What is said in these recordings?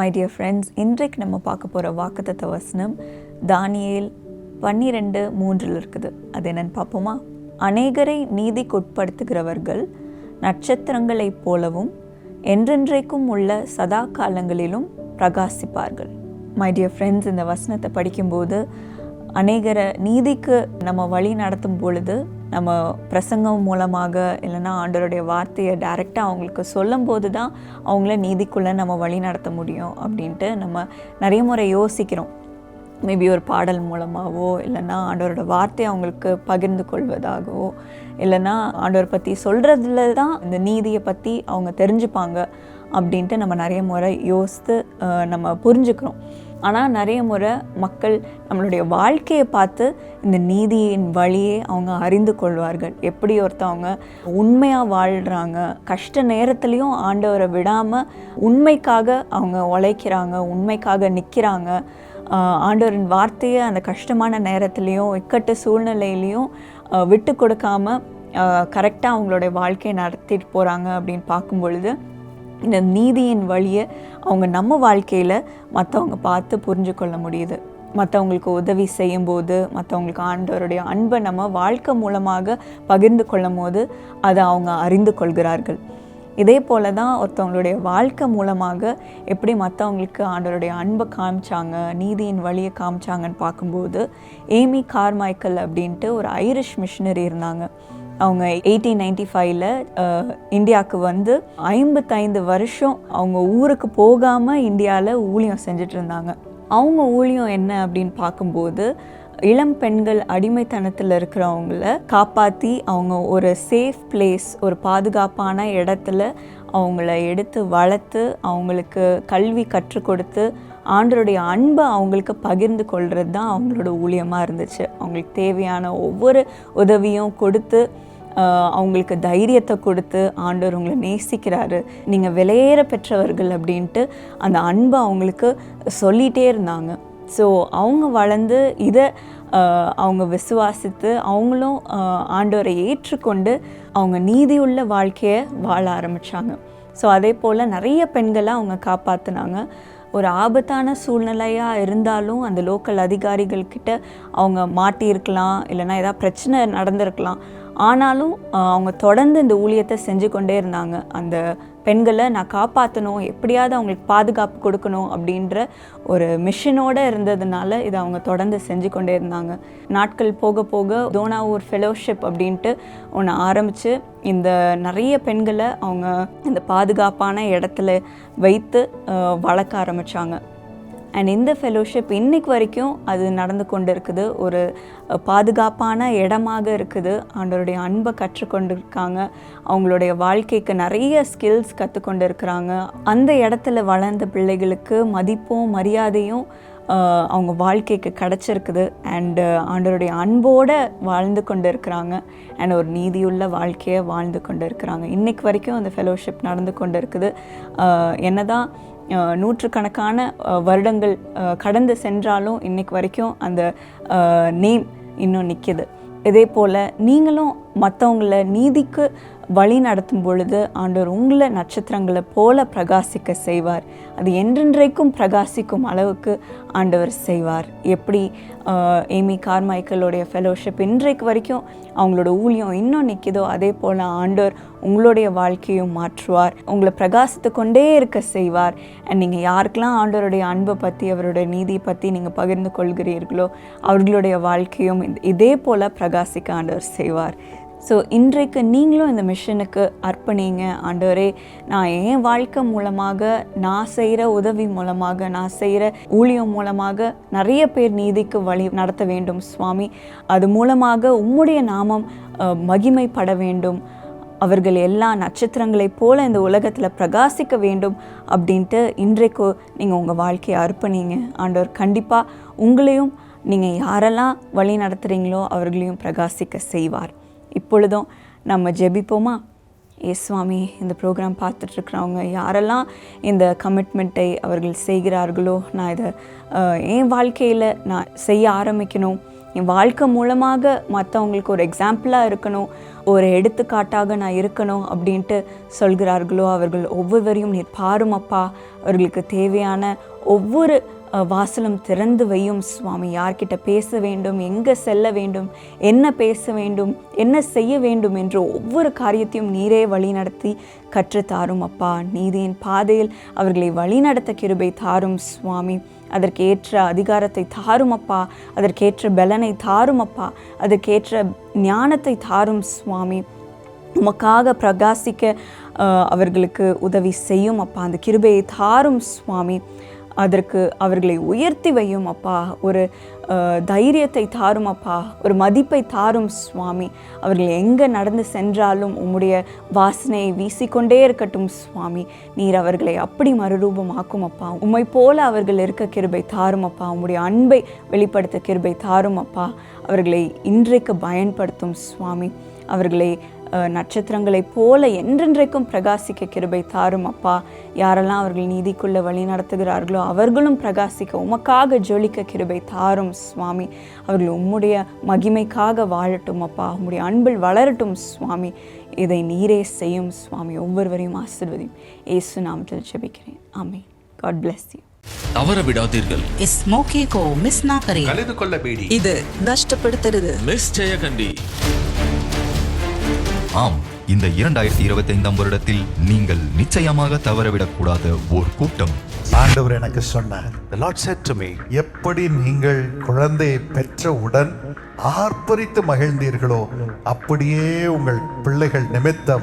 My dear friends இன்றைக்கு நம்ம பார்க்க போகிற வாக்குத்தத்த வசனம் தானியேல் பன்னிரெண்டு மூன்றில் இருக்குது. அது என்னன்னு பார்ப்போமா? அநேகரை நீதிக்கு உட்படுத்துகிறவர்கள் நட்சத்திரங்களைப் போலவும் என்றென்றைக்கும் உள்ள சதா காலங்களிலும் பிரகாசிப்பார்கள். மை டியர் ஃப்ரெண்ட்ஸ் இந்த வசனத்தை படிக்கும்போது அநேகரை நீதிக்கு நம்ம வழி நடத்தும் பொழுது நம்ம பிரசங்கம் மூலமாக இல்லைன்னா ஆண்டவருடைய வார்த்தையை டைரெக்டாக அவங்களுக்கு சொல்லும்போது தான் அவங்கள நீதிக்குள்ளே நம்ம வழி நடத்த முடியும் அப்படின்ட்டு நம்ம நிறைய முறை யோசிக்கிறோம். மேபி ஒரு பாடல் மூலமாகவோ இல்லைன்னா ஆண்டவரோட வார்த்தையை அவங்களுக்கு பகிர்ந்து கொள்வதாகவோ இல்லைன்னா ஆண்டவர் பற்றி சொல்கிறதுல தான் இந்த நீதியை பற்றி அவங்க தெரிஞ்சுப்பாங்க அப்படின்ட்டு நம்ம நிறைய முறை யோசித்து நம்ம புரிஞ்சுக்கிறோம். ஆனால் நிறைய முறை மக்கள் நம்மளுடைய வாழ்க்கையை பார்த்து இந்த நீதியின் வழியே அவங்க அறிந்து கொள்வார்கள். எப்படி ஒருத்தவங்க உண்மையாக வாழ்கிறாங்க கஷ்ட நேரத்துலையும் ஆண்டவரை விடாமல் உண்மைக்காக அவங்க உழைக்கிறாங்க உண்மைக்காக நிற்கிறாங்க ஆண்டவரின் வார்த்தையை அந்த கஷ்டமான நேரத்துலேயும் இக்கட்டு சூழ்நிலையிலையும் விட்டு கொடுக்காமல் கரெக்டாக அவங்களுடைய வாழ்க்கையை நடத்திட்டு போகிறாங்க அப்படின்னு பார்க்கும் பொழுது இந்த நீதியின் வழியை அவங்க நம்ம வாழ்க்கையில் மற்றவங்க பார்த்து புரிஞ்சு கொள்ள முடியுது. மற்றவங்களுக்கு உதவி செய்யும்போது மற்றவங்களுக்கு ஆண்டவருடைய அன்பை நம்ம வாழ்க்கை மூலமாக பகிர்ந்து கொள்ளும் போது அதை அவங்க அறிந்து கொள்கிறார்கள். இதே போல தான் ஒருத்தவங்களுடைய வாழ்க்கை மூலமாக எப்படி மற்றவங்களுக்கு ஆண்டவருடைய அன்பை காமிச்சாங்க நீதியின் வழியை காமிச்சாங்கன்னு பார்க்கும்போது ஏமி கார்மைக்கல் அப்படின்ட்டு ஒரு ஐரிஷ் மிஷினரி இருந்தாங்க. அவங்க எயிட்டீன் நைன்டி ஃபைவ்ல இந்தியாவுக்கு வந்து ஐம்பத்தைந்து வருஷம் அவங்க ஊருக்கு போகாமல் இந்தியாவில் ஊழியம் செஞ்சுட்டு இருந்தாங்க அவங்க ஊழியம் என்ன அப்படின்னு பார்க்கும்போது இளம் பெண்கள் அடிமைத்தனத்தில் இருக்கிறவங்கள காப்பாற்றி அவங்க ஒரு சேஃப் பிளேஸ் ஒரு பாதுகாப்பான இடத்துல அவங்கள எடுத்து வளர்த்து அவங்களுக்கு கல்வி கற்றுக் கொடுத்து ஆண்டருடைய அன்பை அவங்களுக்கு பகிர்ந்து கொள்கிறது தான் அவங்களோட ஊழியமாக இருந்துச்சு. அவங்களுக்கு தேவையான ஒவ்வொரு உதவியும் கொடுத்து அவங்களுக்கு தைரியத்தை கொடுத்து ஆண்டவர் உங்களை நேசிக்கிறாரு. நீங்கள் விலையேற பெற்றவர்கள் அப்படின்ட்டு அந்த அன்பை அவங்களுக்கு சொல்லிகிட்டே இருந்தாங்க. ஸோ அவங்க வளர்ந்து இதை அவங்க விசுவாசித்து அவங்களும் ஆண்டவரை ஏற்றுக்கொண்டு அவங்க நீதியுள்ள வாழ்க்கையை வாழ ஆரம்பித்தாங்க ஸோ அதே போல் நிறைய பெண்களை அவங்க காப்பாற்றினாங்க ஒரு ஆபத்தான சூழ்நிலையாக இருந்தாலும் அந்த லோக்கல் அதிகாரிகள்கிட்ட அவங்க மாட்டியிருக்கலாம் இல்லைன்னா ஏதாவது பிரச்சனை நடந்திருக்கலாம். ஆனாலும் அவங்க தொடர்ந்து இந்த ஊழியத்தை செஞ்சு கொண்டே இருந்தாங்க. அந்த பெண்களை நான் காப்பாற்றணும் எப்படியாவது அவங்களுக்கு பாதுகாப்பு கொடுக்கணும் அப்படின்ற ஒரு மிஷனோடு இருந்ததுனால இதை அவங்க தொடர்ந்து செஞ்சு கொண்டே இருந்தாங்க. நாட்கள் போக போக தோனாவூர் ஃபெலோஷிப் அப்படின்ட்டு ஒன்று ஆரம்பித்து இந்த நிறைய பெண்களை அவங்க இந்த பாதுகாப்பான இடத்துல வைத்து வளர்க்க ஆரம்பித்தாங்க அண்ட் இந்த ஃபெலோஷிப் இன்னைக்கு வரைக்கும் அது நடந்து கொண்டு இருக்குது ஒரு பாதுகாப்பான இடமாக இருக்குது. ஆண்டவருடைய அன்பை கற்றுக்கொண்டு இருக்காங்க அவங்களுடைய வாழ்க்கைக்கு நிறைய ஸ்கில்ஸ் கற்றுக்கொண்டு இருக்கிறாங்க அந்த இடத்துல வளர்ந்த பிள்ளைகளுக்கு மதிப்பும் மரியாதையும் அவங்க வாழ்க்கைக்கு கிடச்சிருக்குது. அண்டு ஆண்டவருடைய அன்போடு வாழ்ந்து கொண்டு இருக்கிறாங்க அண்ட் ஒரு நீதியுள்ள வாழ்க்கையை வாழ்ந்து கொண்டு இருக்கிறாங்க இன்றைக்கு வரைக்கும் அந்த ஃபெலோஷிப் நடந்து கொண்டு இருக்குது என்ன தான் நூற்றுக்கணக்கான வருடங்கள் கடந்து சென்றாலும் இன்னைக்கு வரைக்கும் அந்த நேம் இன்னும் நிற்கிது இதே போல் நீங்களும் மற்றவங்கள நீதிக்கு வழி நடத்தும் பொழுது ஆண்டவர் உங்களை நட்சத்திரங்களை போல பிரகாசிக்க செய்வார். அது என்றென்றைக்கும் பிரகாசிக்கும் அளவுக்கு ஆண்டவர் செய்வார். எப்படி ஏமி கார்மைக்கலோடைய ஃபெலோஷிப் இன்றைக்கு வரைக்கும் அவங்களோட ஊழியம் இன்னும் நிற்கிதோ அதே போல் ஆண்டவர் உங்களுடைய வாழ்க்கையும் மாற்றுவார். உங்களை பிரகாசித்து கொண்டே இருக்க செய்வார். அண்ட் நீங்கள் யாருக்கெல்லாம் ஆண்டவருடைய அன்பை பற்றி அவருடைய நீதியை பற்றி நீங்கள் பகிர்ந்து கொள்கிறீர்களோ அவர்களுடைய வாழ்க்கையும் இதே போல் பிரகாசிக்க ஆண்டவர் செய்வார். ஸோ இன்றைக்கு நீங்களும் இந்த மிஷனுக்கு அர்ப்பணிங்க. ஆண்டவரே நான் என் வாழ்க்கை மூலமாக நான் செய்கிற உதவி மூலமாக நான் செய்கிற ஊழியம் மூலமாக நிறைய பேர் நீதிக்கு வழி நடத்த வேண்டும் சுவாமி. அது மூலமாக உம்முடைய நாமம் மகிமைப்பட வேண்டும். அவர்கள் எல்லா நட்சத்திரங்களைப் போல இந்த உலகத்தில் பிரகாசிக்க வேண்டும் அப்படின்ட்டு இன்றைக்கு நீங்கள் உங்கள் வாழ்க்கையை அர்ப்பணிங்க. ஆண்டவர் கண்டிப்பாக உங்களையும் நீங்கள் யாரெல்லாம் வழி நடத்துகிறீங்களோ அவர்களையும் பிரகாசிக்க செய்வார். இப்பொழுதும் நம்ம ஜெபிப்போமா? ஏ சுவாமி இந்த ப்ரோக்ராம் பார்த்துட்ருக்குறவங்க யாரெல்லாம் இந்த கமிட்மெண்ட்டை அவர்கள் செய்கிறார்களோ நான் இதை என் வாழ்க்கையில் நான் செய்ய ஆரம்பிக்கணும். என் வாழ்க்கை மூலமாக மற்றவங்களுக்கு ஒரு எக்ஸாம்பிளாக இருக்கணும். ஒரு எடுத்துக்காட்டாக நான் இருக்கணும் அப்படின்ட்டு சொல்கிறார்களோ அவர்கள் ஒவ்வொருவரையும் நீர் பாருமப்பா அவர்களுக்கு தேவையான ஒவ்வொரு வாசலும் திறந்து வையும். சுவாமி யார்கிட்ட பேச வேண்டும்? எங்கே செல்ல வேண்டும்? என்ன பேச வேண்டும்? என்ன செய்ய வேண்டும்? என்று ஒவ்வொரு காரியத்தையும் நீரே வழிநடத்தி கற்றுத்தாரும். அப்பா நீதியின் பாதையில் அவர்களை வழிநடத்த கிருபை தாரும் சுவாமி. அதற்கு ஏற்ற அதிகாரத்தை தாரும் அப்பா. அதற்கேற்ற பலனை தாரும் அப்பா. அதற்கேற்ற ஞானத்தை தாரும் சுவாமி. உமக்காக பிரகாசிக்க அவர்களுக்கு உதவி செய்யும் அப்பா. அந்த கிருபையை தாரும் சுவாமி. அதற்கு அவர்களை உயர்த்தி வையும் அப்பா ஒரு தைரியத்தை தாரும் அப்பா ஒரு மதிப்பை தாரும் சுவாமி. அவர்கள் எங்கே நடந்து சென்றாலும் உம்முடைய வாசனையை வீசிக்கொண்டே இருக்கட்டும் சுவாமி. நீர் அவர்களை அப்படி மறுரூபமாக்கும் அப்பா. உம்மை போல அவர்கள் இருக்க கிருபை தாரும் அப்பா. உம்முடைய அன்பை வெளிப்படுத்த கிருபை தாரும் அப்பா. அவர்களை இன்றைக்கு பயன்படுத்தும் சுவாமி. அவர்களை நட்சத்திரங்களைப் போல என்றென்றைக்கும் பிரகாசிக்க கிருபை தாரும் அப்பா. யாரெல்லாம் அவர்கள் நீதிக்குள்ளே வழி நடத்துகிறார்களோ அவர்களும் பிரகாசிக்க உமக்காக ஜொலிக்க கிருபை தாரும் சுவாமி. அவர்கள் உம்முடைய மகிமைக்காக வாழட்டும் அப்பா. உம்முடைய அன்பில் வளரட்டும் சுவாமி. இதை நீரே செய்யும் சுவாமி. ஒவ்வொருவரையும் ஆசிர்வதியும். ஏசு நாமத்தில் ஜெபிக்கிறேன். ஆமே காட் பிளஸ் யூ தவற விடாதீர்கள். இஸ் மோகே கோ மிஸ் நா கரே கலந்து கொள்ள பேடி இது நஷ்டப்படுத்துறது மிஸ் ஜெயகண்டி. ஆம் இந்த இரண்டாயிரத்தி இருபத்தி ஐந்தாம் வருடத்தில் நீங்கள் நிச்சயமாக தவறவிடக்கூடாத ஓர் கூட்டம். ஆண்டவர் எனக்கு சொன்னார் The Lord said to me, எப்படி நீங்கள் குழந்தையை பெற்றவுடன் ஆர்ப்பரித்து மகிழ்ந்தீர்களோ அப்படியே உங்கள் பிள்ளைகள் நிமித்தம்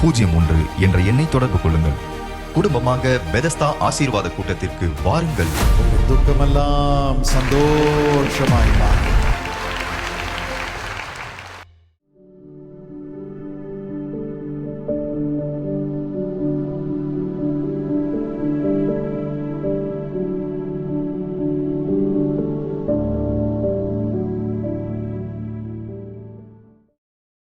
பூஜ்ஜியம் ஒன்று என்ற எண்ணை தொடர்பு கொள்ளுங்கள். குடும்பமாக பெதஸ்தா ஆசீர்வாத கூட்டத்திற்கு வாருங்கள். துக்கமெல்லாம் சந்தோஷமாய்